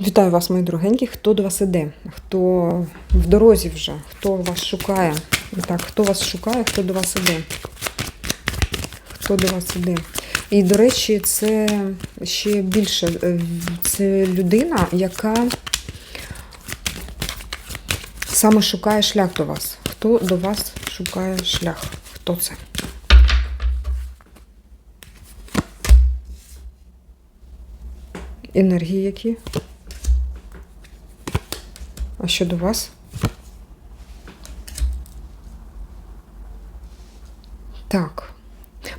Вітаю вас, мої дорогенькі. Хто до вас іде? Хто в дорозі вже? Хто вас шукає? Так, хто вас шукає, хто до вас іде? Хто до вас іде? І, до речі, це ще більше. е, Це людина, яка саме шукає шлях до вас. Хто до вас шукає шлях? Хто це? Енергії які? А що до вас? Так.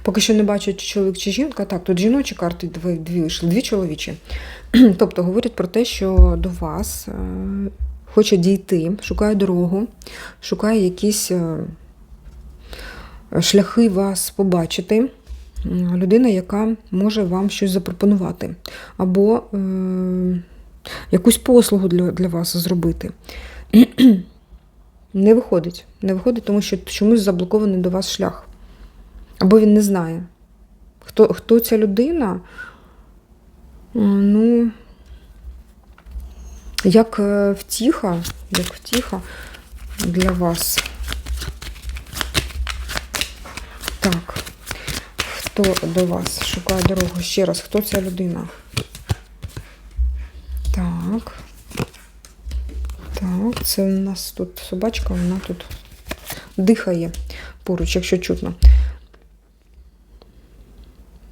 Поки що не бачу, чи чоловік чи жінка. Так, тут жіночі карти дві, дві вийшли, дві чоловічі. Тобто говорять про те, що до вас е, хоче дійти, шукає дорогу, шукає якісь е, шляхи вас побачити. Людина, яка може вам щось запропонувати. Або е, якусь послугу для, для вас зробити. Не виходить. Не виходить, тому що чомусь заблокований до вас шлях. Або він не знає. Хто, хто ця людина? Ну, як е, втіха, як втіха для вас. Так. Хто до вас шукає дорогу? Ще раз, хто ця людина? Так. Так, це у нас тут собачка, вона тут дихає поруч, якщо чутно.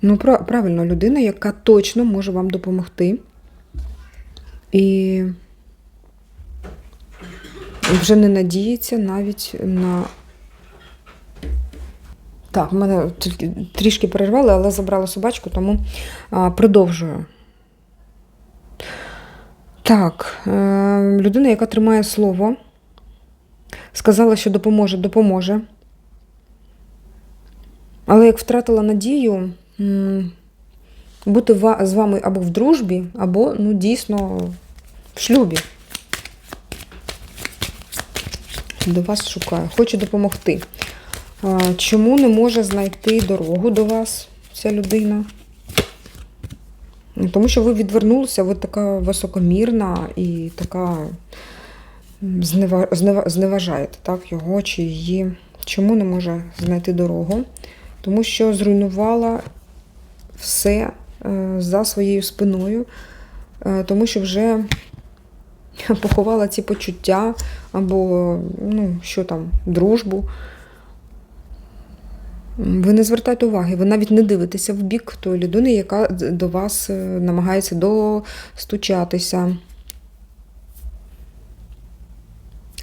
Ну, правильно, людина, яка точно може вам допомогти. І вже не надіється навіть на. Так, мене трішки перервали, але забрала собачку, тому продовжую. Так, е, людина, яка тримає слово, сказала, що допоможе, допоможе. Але як втратила надію бути з вами або в дружбі, або ну, дійсно в шлюбі. До вас шукає, хоче допомогти. Чому не може знайти дорогу до вас ця людина? Ну, Тому що ви відвернулися, ви така високомірна і така знева- знева- зневажаєте так, його чи її. Чому не може знайти дорогу? Тому що зруйнувала все е, за своєю спиною, е, тому що вже поховала ці почуття або ну, що там, дружбу. Ви не звертайте уваги, ви навіть не дивитеся в бік тої людини, яка до вас е, намагається достучатися.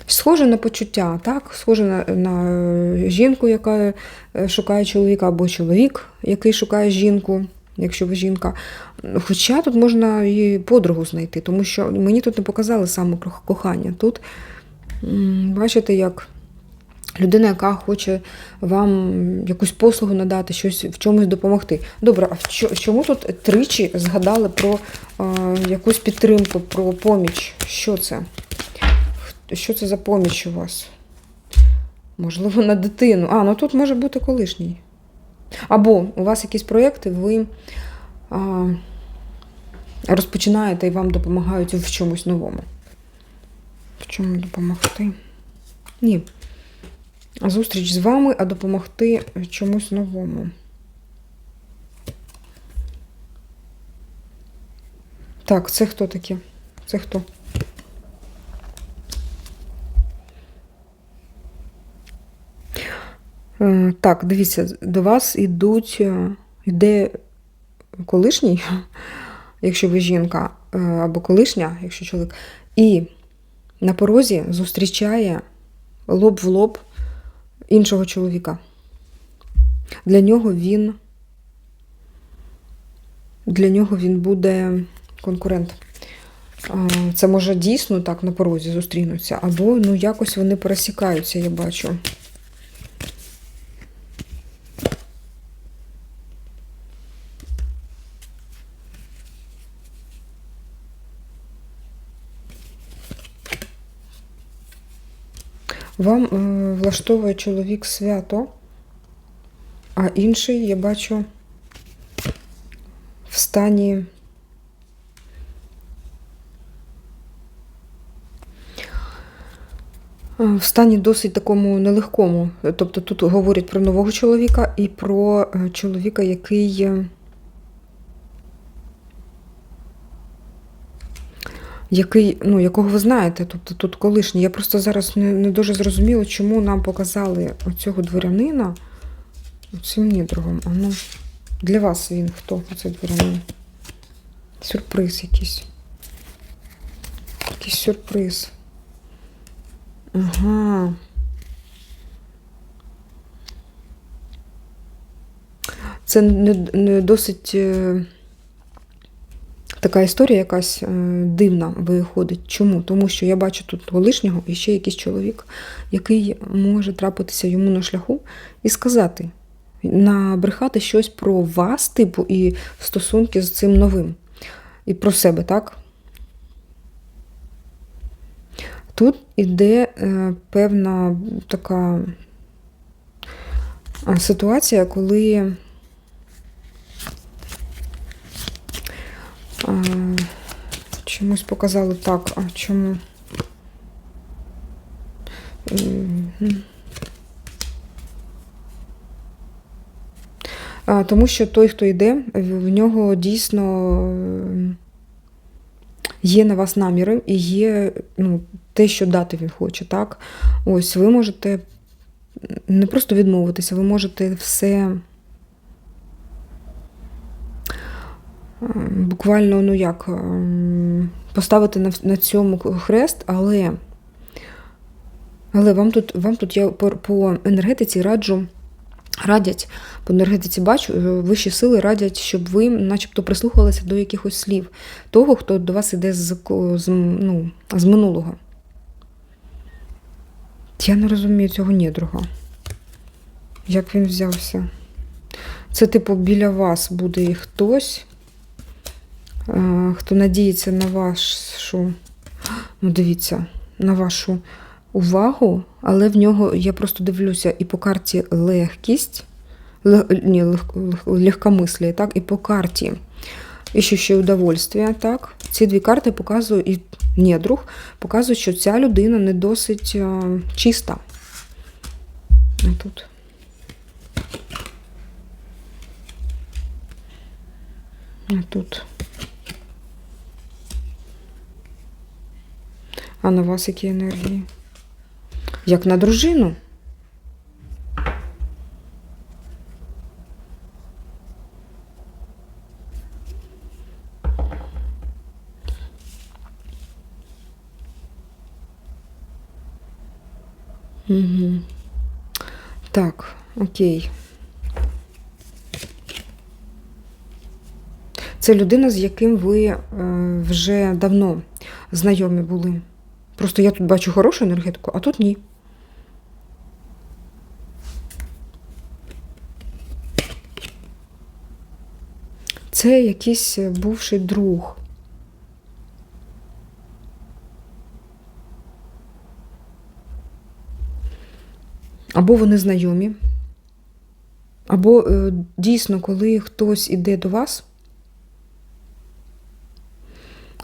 Схоже на почуття, так? Схоже на, на жінку, яка е, шукає чоловіка, або чоловік, який шукає жінку, якщо ви жінка. Хоча тут можна і подругу знайти, тому що мені тут не показали саме кохання. Тут бачите, як людина, яка хоче вам якусь послугу надати, щось в чомусь допомогти. Добре, а чому тут тричі згадали про е, якусь підтримку, про поміч? Що це? Що це за поміч у вас? Можливо, на дитину. А, ну тут може бути колишній. Або у вас якісь проєкти, ви а, розпочинаєте і вам допомагають в чомусь новому. В чому допомогти? Ні. Зустріч з вами, а допомогти чомусь новому. Так, це хто такі? Це хто? Е, Так, дивіться, до вас ідуть, е, йде колишній, якщо ви жінка, е, або колишня, якщо чоловік, і на порозі зустрічає лоб в лоб іншого чоловіка. Для нього він для нього він буде конкурент. Це може дійсно так на порозі зустрінуться, або ну якось вони пересікаються, я бачу. Вам е, влаштовує чоловік свято, а інший, я бачу, в стані. Е, в стані досить такому нелегкому. Тобто тут говорять про нового чоловіка і про е, чоловіка, який. Який, ну, якого ви знаєте, тобто тут колишній. Я просто зараз не, не дуже зрозуміла, чому нам показали оцього дворянина цим недругом. А ну, для вас він хто оцей дворянин? Сюрприз якийсь. Якийсь сюрприз. Ага. Це не, не досить е, така історія якась е, дивна виходить. Чому? Тому що я бачу тут колишнього і ще якийсь чоловік, який може трапитися йому на шляху і сказати, набрехати щось про вас, типу, і стосунки з цим новим. І про себе, так? Тут іде е, певна така ситуація, коли а, чомусь показали так, а чому? А, тому що той, хто йде, в нього дійсно е, є на вас наміри і є ну, те, що дати він хоче. Так? Ось ви можете не просто відмовитися, ви можете все буквально, ну як, ем, поставити на, на цьому хрест, але, але вам тут, вам тут я по, по енергетиці раджу. Радять, по енергетиці бачу, е, вищі сили радять, щоб ви начебто прислухалися до якихось слів того, хто до вас іде з, з, ну, з минулого. Я не розумію цього недруга. Як він взявся? Це, типу, біля вас буде хтось, хто надіється на вашу, ну дивіться, на вашу увагу, але в нього, я просто дивлюся, і по карті легкість, лег, ні, лег, лег, легкомислі, так, і по карті. І ще ще удовольствие, так. Ці дві карти показують, і недруг показують, що ця людина не досить е, чиста. А тут. А тут. А на вас які енергії? Як на дружину? Угу. Так, окей. Це людина, з яким ви е, вже давно знайомі були. Просто я тут бачу хорошу енергетику, а тут ні. Це якийсь е, бувший друг. Або вони знайомі, або е, дійсно, коли хтось іде до вас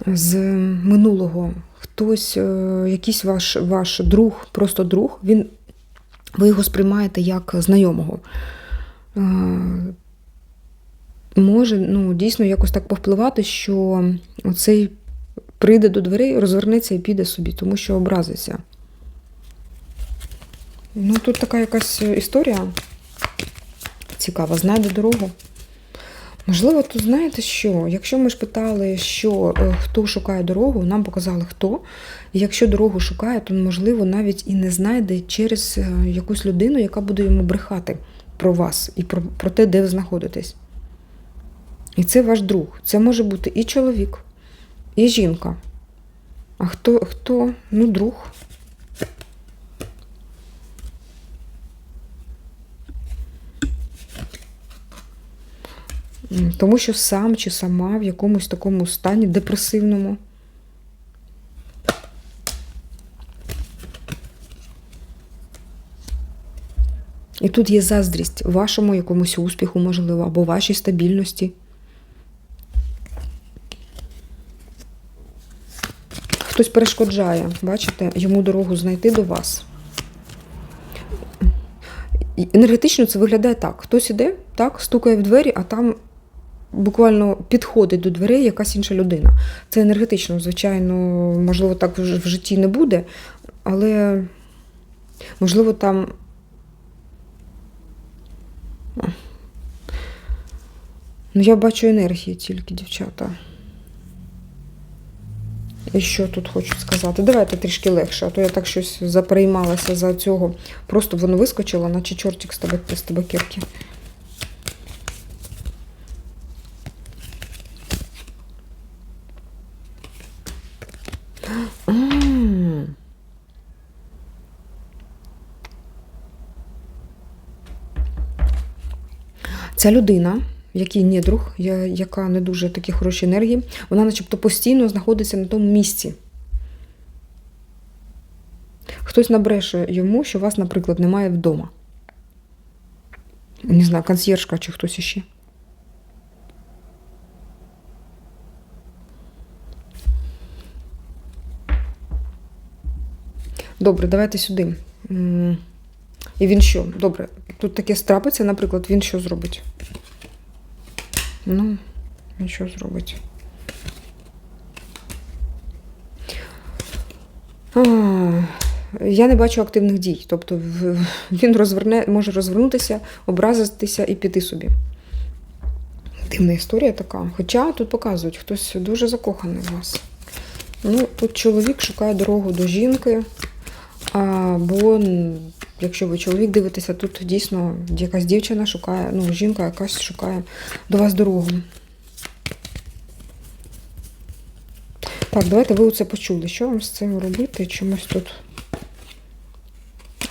з минулого, хтось, е, якийсь ваш, ваш друг, просто друг, він, ви його сприймаєте як знайомого. Е, може ну, дійсно якось так повпливати, що цей прийде до дверей, розвернеться і піде собі, тому що образиться. Ну, тут така якась історія цікава, знайде дорогу. Можливо, тут знаєте що? Якщо ми ж питали, що е, хто шукає дорогу, нам показали хто. І якщо дорогу шукає, то можливо навіть і не знайде через е, якусь людину, яка буде йому брехати про вас і про, про те, де ви знаходитесь. І це ваш друг. Це може бути і чоловік, і жінка. А хто, хто? Ну, друг. Тому що сам чи сама в якомусь такому стані депресивному. І тут є заздрість вашому якомусь успіху, можливо, або вашій стабільності. Хтось перешкоджає, бачите, йому дорогу знайти до вас. Енергетично це виглядає так: хтось іде, так, стукає в двері, а там буквально підходить до дверей якась інша людина. Це енергетично, звичайно, можливо, так в житті не буде, але можливо там. Ну, я бачу енергії тільки, дівчата. І що тут хочу сказати? Давайте трішки легше, а то я так щось запереймалася за цього. Просто воно вискочило, наче чортик з таба- з. М. Ця людина, який недруг, я- яка не дуже такі хороші енергії, вона начебто постійно знаходиться на тому місці. Хтось набреше йому, що вас, наприклад, немає вдома. Не знаю, консьєржка чи хтось іще. Добре, давайте сюди. І він що? Добре, тут таке страпиться, наприклад, він що зробить? Ну, він що зробить? А, я не бачу активних дій. Тобто він розверне, може розвернутися, образитися і піти собі. Дивна історія така. Хоча тут показують, хтось дуже закоханий в вас. Ну, тут чоловік шукає дорогу до жінки. Або якщо ви чоловік дивитеся, тут дійсно якась дівчина шукає, ну, жінка якась шукає до вас дорогу. Так, давайте ви оце почули. Що вам з цим робити? Чомусь тут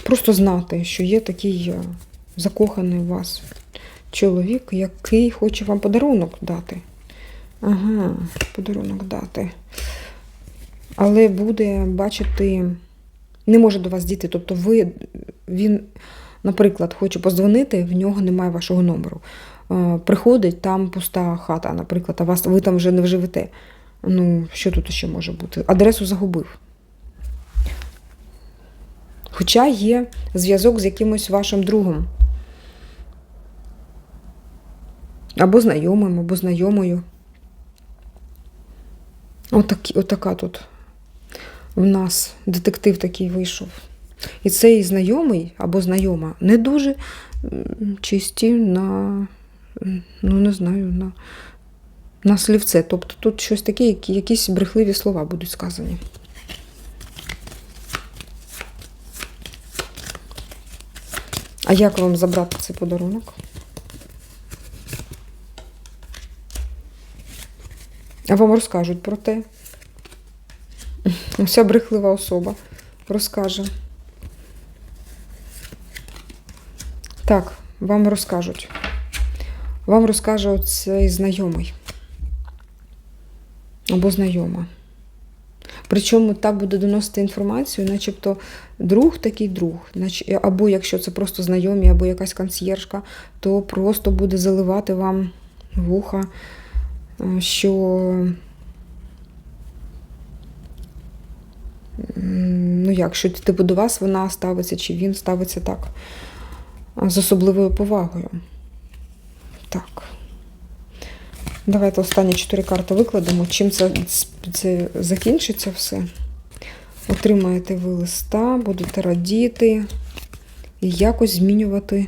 просто знати, що є такий е, закоханий у вас чоловік, який хоче вам подарунок дати. Ага, подарунок дати. Але буде бачити, не може до вас дійти. Тобто ви, він, наприклад, хоче позвонити, в нього немає вашого номеру. Е, Приходить, там пуста хата, наприклад, а вас, ви там вже не вживете. Ну, що тут ще може бути? Адресу загубив. Хоча є зв'язок з якимось вашим другом. Або знайомим, або знайомою. Отакі, отака тут в нас детектив такий вийшов. І цей знайомий або знайома не дуже чисті на, ну не знаю, на, на слівце. Тобто тут щось таке, якісь брехливі слова будуть сказані. А як вам забрати цей подарунок? А вам розкажуть про те. Вся брехлива особа розкаже. Так, вам розкажуть. Вам розкаже цей знайомий. Або знайома. Причому так буде доносити інформацію, начебто друг такий друг. Або якщо це просто знайомі, або якась консьєржка, то просто буде заливати вам вуха, е, що ну як, що типу до вас вона ставиться, чи він ставиться так, з особливою повагою. Так. Давайте останні чотири карти викладемо. Чим це, це закінчиться все? Отримаєте ви листа, будете радіти і якось змінювати.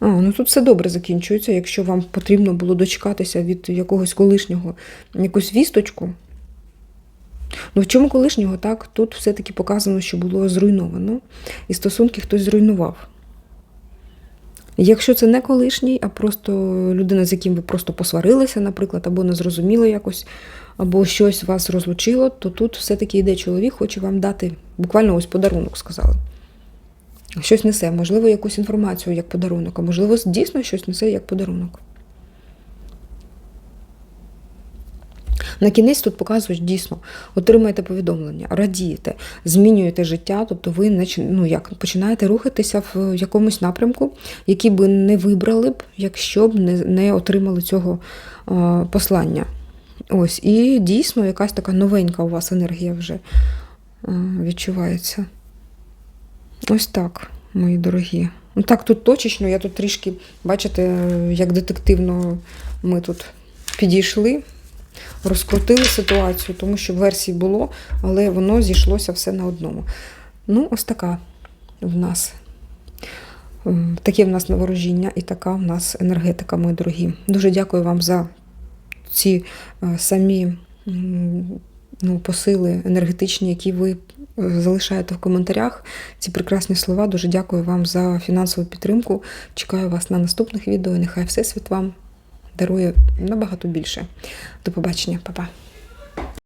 А, ну тут все добре закінчується, якщо вам потрібно було дочекатися від якогось колишнього якусь вісточку. Ну, в чому колишнього, так? Тут все-таки показано, що було зруйновано, і стосунки хтось зруйнував. Якщо це не колишній, а просто людина, з яким ви просто посварилися, наприклад, або не зрозуміли якось, або щось вас розлучило, то тут все-таки йде чоловік, хоче вам дати буквально ось подарунок, сказали. Щось несе, можливо, якусь інформацію як подарунок, а можливо, дійсно щось несе як подарунок. На кінець тут показують дійсно, отримаєте повідомлення, радієте, змінюєте життя, тобто ви ну, як, починаєте рухатися в якомусь напрямку, який би не вибрали б, якщо б не, не отримали цього е, послання. Ось, і дійсно якась така новенька у вас енергія вже е, відчувається. Ось так, мої дорогі. Ну так, тут точечно, я тут трішки, бачите, як детективно ми тут підійшли, розкрутили ситуацію, тому що версій було, але воно зійшлося все на одному. Ну, ось така в нас. м, Таке в нас новорожіння і така в нас енергетика, мої дорогі. Дуже дякую вам за ці е, самі ну, посили енергетичні, які ви е, залишаєте в коментарях. Ці прекрасні слова. Дуже дякую вам за фінансову підтримку. Чекаю вас на наступних відео. Нехай Всесвіт вам дарує набагато більше. До побачення, Па-па.